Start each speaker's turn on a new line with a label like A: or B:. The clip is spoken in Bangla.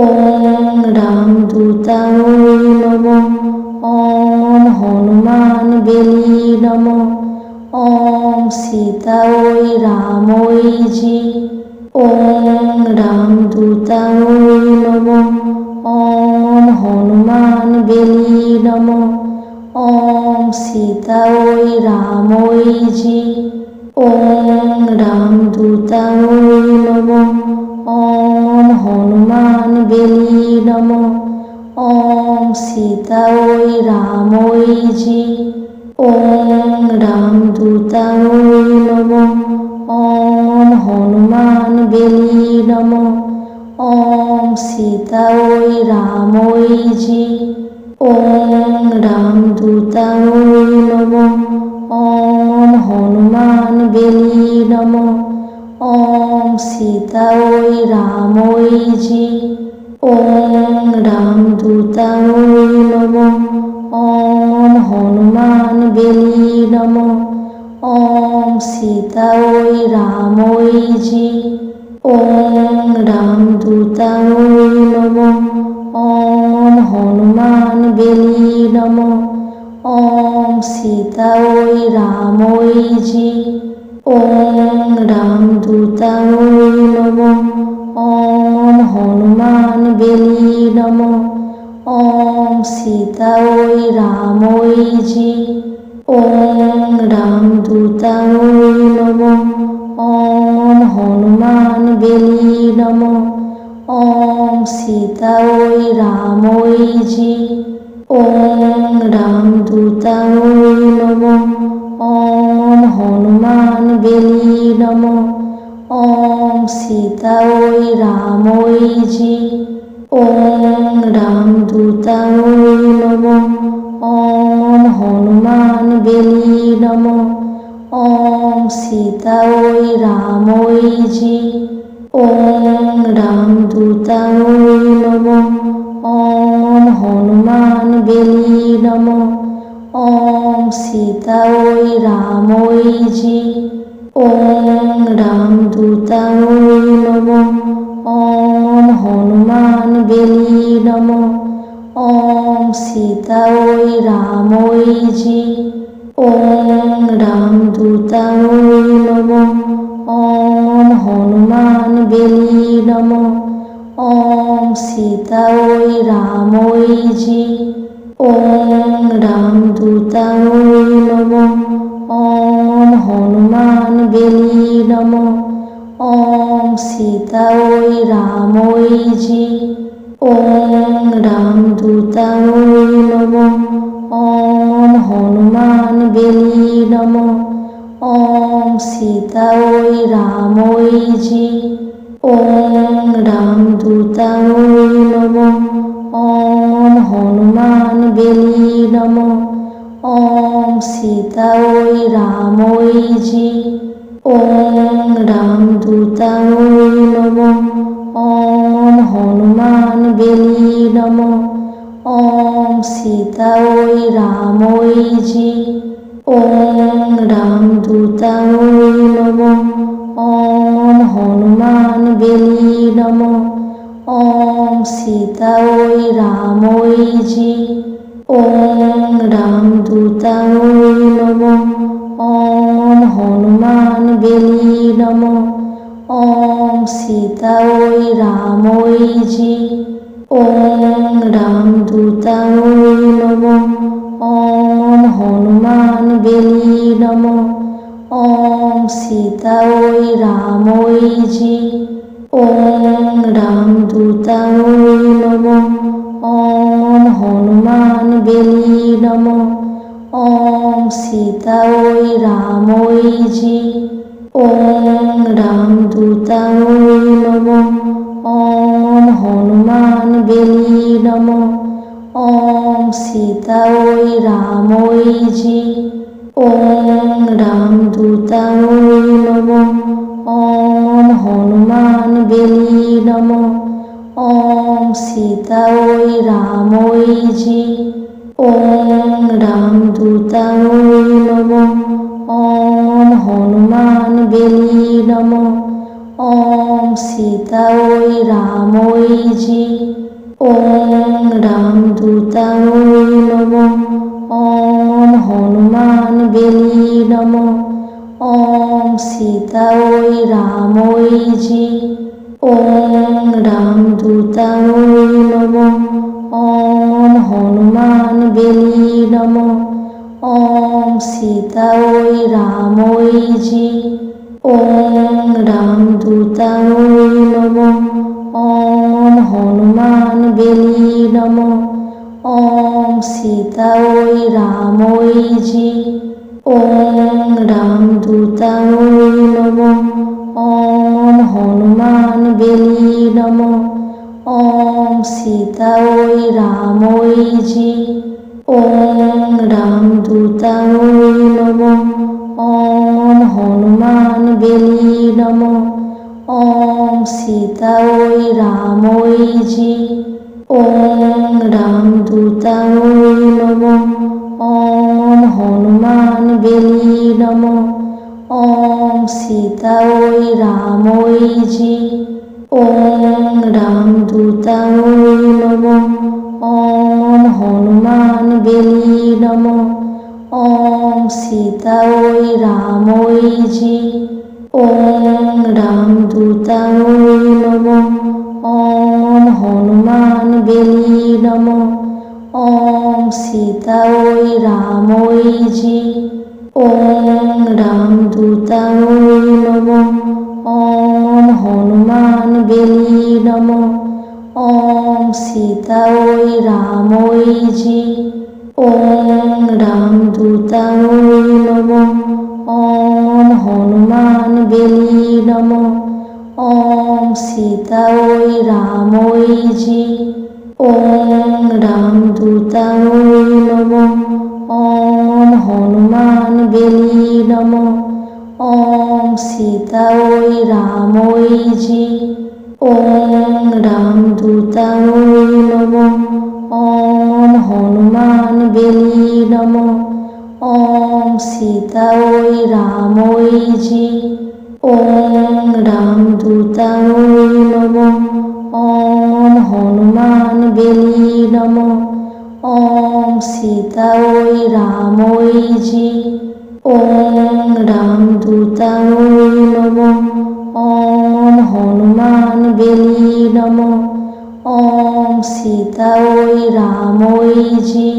A: ওম রামদূতায় নম। ওম হনুমান বেলি নম। ওম সীতায় রাময় জি ওম রামদূতায় নম। ওম হনুমান বেলি নম। ওম সীতায় রাময় জি ওম রামদূতায় নম। সীতায় রাময় জি ওম রামদূতায় নম। ওম হনুমান বেলি নম। ওম সীতায় রাময় জি ওম রামদূতায় নম। ওম হনুমান বেলি নম। ওম সীতায় রাময় জি ওম রামদূতায় নম। ওম হনুমান বেলি নম। ওম সীতায় রাময় জি। ওম রামদূতায় নম। ওম হনুমান বেলি নম। ওম সীতায় রাময় জি। ওম রামদূতায় নম ওম সীতায় রাময় জি ওম রামদূতায় নম ওম হনুমান বেলি নম ওম সীতায় রাময় জি ওম রামদূতায় নম ওম হনুমান বেলি নম ওম সীতায় রাময় জি ওম রামদূতায় নম। ওম হনুমান বেলি নম। ওম সীতায় রাময় জি। ওম রামদূতায় নম। ওম হনুমান বেলি নম। ওম সীতায় রাময় জি। ওম রামদূতায় নম। ওম সীতায় রাময় জি ওম রামদূতায় নম। ওম হনুমান বেলি নম। ওম সীতায় রাময় জি ওম রামদূতায় নম। ওম হনুমান বেলি নম। ওম সীতায় রাময় জি ওম রামদূতায় নম, ওম হনুমান বেলি নম, ওম সীতায় রাময় জি, ওম রামদূতায় নম, ওম হনুমান বেলি নম, ওম সীতায় রাময় জি, ওম রামদূতায় নম। ওম সীতায় রাময় জি। ওম রামদূতায় নম। ওম হনুমান বেলি নম। ওম সীতায় রাময় জি। ওম রামদূতায় নম। ওম হনুমান বেলি নম। ওম সীতায় রাময় জি। ওম রামদূতায় নম। ওম হনুমান বেলি নম। ওম সীতায় রাময় জি। ওম রামদূতায় নম। ওম হনুমান বেলি নম। ওম সীতায় রাময় জি। ওম রামদূতায় নম ওম সীতায় রাময় জি ওম রামদূতায় নম। ওম হনুমান বেলি নম। ওম সীতা ওই রাম ওই জি ওম রামদূতায় নম। ওম হনুমান বেলি নম। ওম সীতা ওই রাম ওই জি ওম রামদূতায় নম। ওম হনুমান বেলি নম। ওম সীতা ওই রাম ওই জি। ওম রামদূতায় নম। ওম হনুমান বেলি নম। ওম সীতা ওই রাম ওই জি। ওম রামদূতায় সীতা ওই রাম ওই জি ওম রামদূতায় নম। ওম হনুমান বেলি নম। ওম সীতা ওই রাম ওই জি ওম রামদূতায় নম। ওম হনুমান বেলি নম। ওম সীতা ওই রাম ওই জি ওম রামদূতায় নম। ওম হনুমান বেলি নম। ওম সীতা ওই রাম ওই জি। ওম রামদূতায় নম। ওম হনুমান বেলি নম। ওম সীতা ওই রাম ওই জি। ওম রামদূতায় নম। সীতা ওই রাম ওই জি। ওম রামদূতায় নম। ওম হনুমান বেলি নম। ওম সীতা ওই রাম ওই জি। ওম রামদূতায় নম। ওম হনুমান বেলি নম। ওম সীতা ওই রাম ওই জি। ওম রামদূতায় নম ওম হনুমান বেলি নম ওম সীতা ওই রাম ওই জি, ওম রামদূতায় নম, ওম হনুমান বেলি নম ওম সীতা ওই রাম ওই জি, ওম রামদূতায় নম, ওম হনুমান বেলি নম ওম সীতা ওই রাম ওই জি